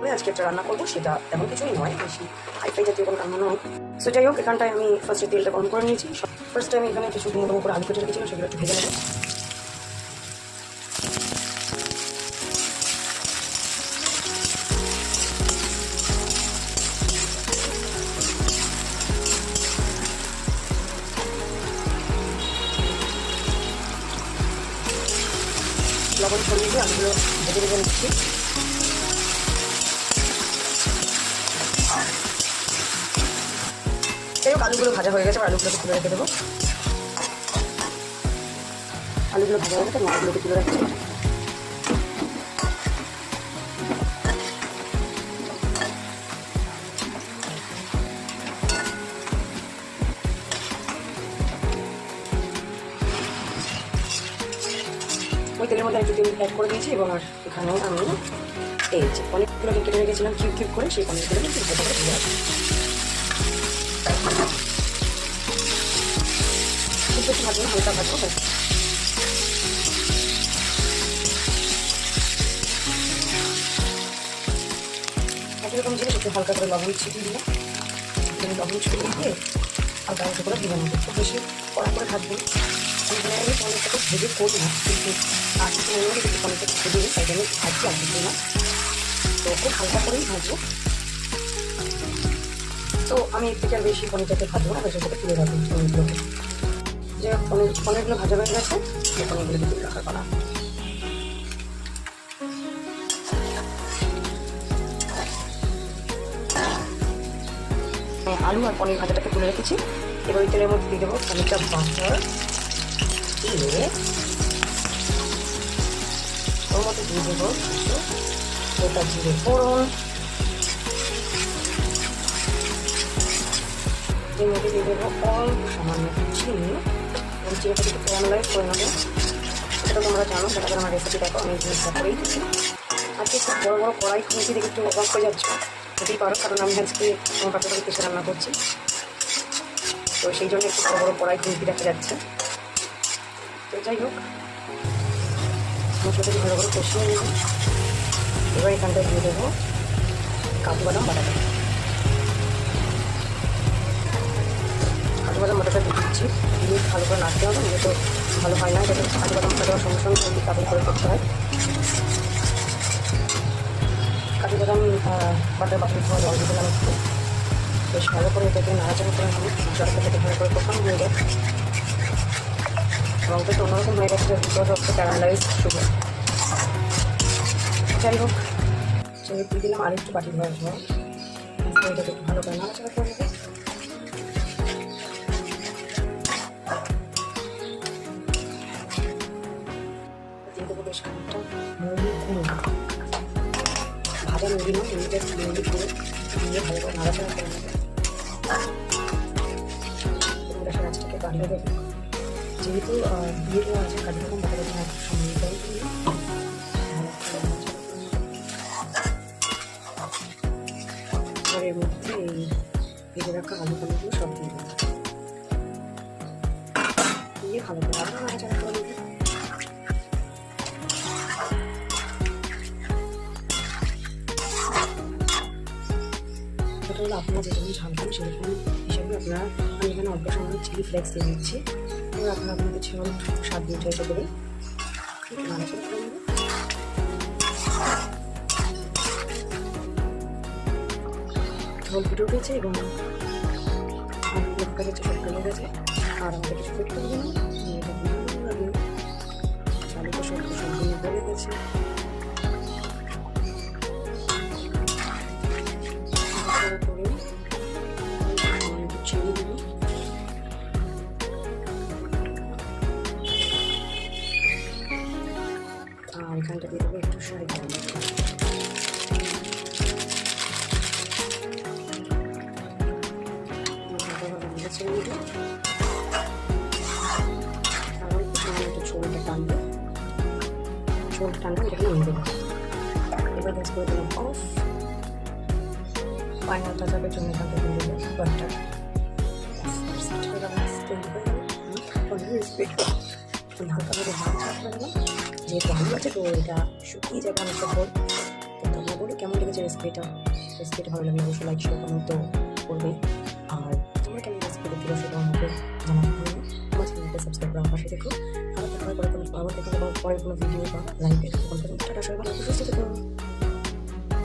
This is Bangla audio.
আমি আজকে একটা রান্না করব, সেটা তেমন কিছুই নয়, বেশি হাইফাই জাতীয় কোনো রান্না নয়। সো যাই হোক, এখানটায় আমি ফার্স্টে তেলটা গরম করে নিয়েছি। ফার্স্টে আমি এখানে কিছু ডুমো করে আলু কেটে রেখেছিলাম, সেগুলো একটু ভেজে নেব। লবণ ছড়িয়ে দিয়ে আলুগুলো ভেজে ভেজে নিচ্ছি। আলুগুলো ভাজা হয়ে গেছে আলুগুলোকে তুলে রেখে দেবো। আলুগুলো ভাজা হয়ে গেছে আলুগুলোকে তুলে রাখছি ওই তেলের মধ্যে আমি তেল অ্যাড করে দিয়েছি, এবং আর এখানে আমি এই যে পনিরগুলো কেটে রেখেছিলাম কিউব কিউব করে সেই পনিরগুলো একটু ভাজা করে রাখছি ভাজবো হালকা ভাজবো একটু হালকা করে লবণ ছিটিয়ে দিলাম লবণ ছিটিয়ে দিয়ে হালকা করে দিলাম খুব বেশি কড়া করে থাকবে আমি পনিরটাকে ভেজে করি না কিন্তু মনে হলে ভেজে দিই তাই জন্য ভাজছি কিছু না তো খুব হালকা করেই ভাজবো। তো আমি থেকে আর বেশি পনিরটাকে ভাজবো না বেশি তুলে রাখব পনিরগুলোকে যে পনির, পনিরগুলো ভাজা হয়ে গেছে সেই পনিরগুলো তুলে রাখার আলু আর পনির ভাজাটাকে তুলে রেখেছি। এবার ওই তেলের মধ্যে দিয়ে দেবো খানিকটা বাটার দিয়ে ওর মধ্যে দিয়ে দেবো গোটা জিরে ফোড়ন। এর মধ্যে দিয়ে দেবো অল্প সামান্য চিনি। এবং চিনিটাকে একটু ক্যারামেলাইজ করে নেব সেটা তোমরা জানো, সেটা আমার রেসিপি দেখো, আমি জিনিসটা করেই দিচ্ছি। আজকে খুব বড় বড় কড়াই খুঁজে দেখে একটু অবাক হয়ে যাচ্ছে। হতেই পারো, কারণ আমি আজকে আমার বাচ্চাটাকে কিসে রান্না করছি। তো সেই জন্য একটু বড় বড় কড়াই খুঁজে দেখা যাচ্ছে। তো যাই হোক, মশলাটাকে ভালো করে কষিয়ে নেব এবার এখানটায় দিয়ে দেবো কাজু বাদাম বাটাটা। কাজু বাদাম দিয়ে দিচ্ছি দিয়ে ভালো করে নাড়তে হবে নইলে তো ভালো হয় না। যাতে কাজু বাদাম বাটা সঙ্গে সঙ্গে কাবুল করে করতে হয়। কাজু বাদাম বাটার বাটার খাওয়া জল দিতে আমি বেশ ভালো করে এটাকে নাড়াচাড়া করে আমি জলটা থেকে ভালো করে কষানো হয়ে যায় রঙটা তো অন্যরকম হয়ে গেছে বিকজ অফ ক্যারামেলাইজ সুগার যাই হোক চিনি দিয়ে দিলাম আর একটু বাটি ধোয়ার জন্য। এটাকে ভালো করে নাড়াচাড়া করে দিয়ে খানিকটা মুড়ি গুঁড়ো ভাজা মুড়ি নয় মুড়িটা মুড়ি গুঁড়ো দিয়ে ভালো করে নাড়াচাড়া করে নেব গ্যাসের আঁচটাকে বাড়িয়ে দেবো যেহেতু দিয়ে দেওয়া আছে কাজু সময় দেয় দিয়ে ভালো করে নেব। এবার এর মধ্যে এই ভেজে রাখা আলু কালুগুলো সব দিয়ে দেবো দিয়ে ভালো করে আরও নাড়াচাড়া করে নেব সেটা হলো আপনারা যেরকম ঝাল খান সেরকম হিসাবে আপনারা আমি এখানে অল্প সময় চিলি ফ্লেক্স দিয়ে দিচ্ছি। এবার আপনারা আপনাদের ঝাল স্বাদ হিসেবে দেবেন করে ঝোল ফুটে উঠেছে এবং ফুটে গেছে সব গলে গেছে। আর আমাদের কিছু করতে হবে না। আলুটা সব সম্পূর্ণ গলে গেছে। নাড়াচাড়া করে আমি একটু আর এখানটা দিয়ে দেবো একটু নেড়ে ছেড়ে দিবো আর একটু ঝোলটা টানবে ঝোল টানবে দেবো। এবার গ্যাস অফ ফাইনাল টাচাপের জন্য এখান থেকে দিয়ে দেবো বাটার হালকা করে করে যেহেতু আলু আছে তো এটা শুকিয়ে যাবে অনেকটা পর তো তবুও করি কেমন লেগেছে রেসিপিটা রেসিপিটা ভালো লাগলে অবশ্যই লাইক শেয়ার কমেন্ট তো করবে আর তোমরা কেমন রেসিপি দেখতে সেটা আমাকে জানাতে হবে আমার চ্যানেলটা সাবস্ক্রাইব করার পাশে দেখো আর দেখা পরে কোনো আবার দেখা পরে কোনো ভিডিও বা লাইভে তখন টাটা সবাই ভালো সুস্থ থেকো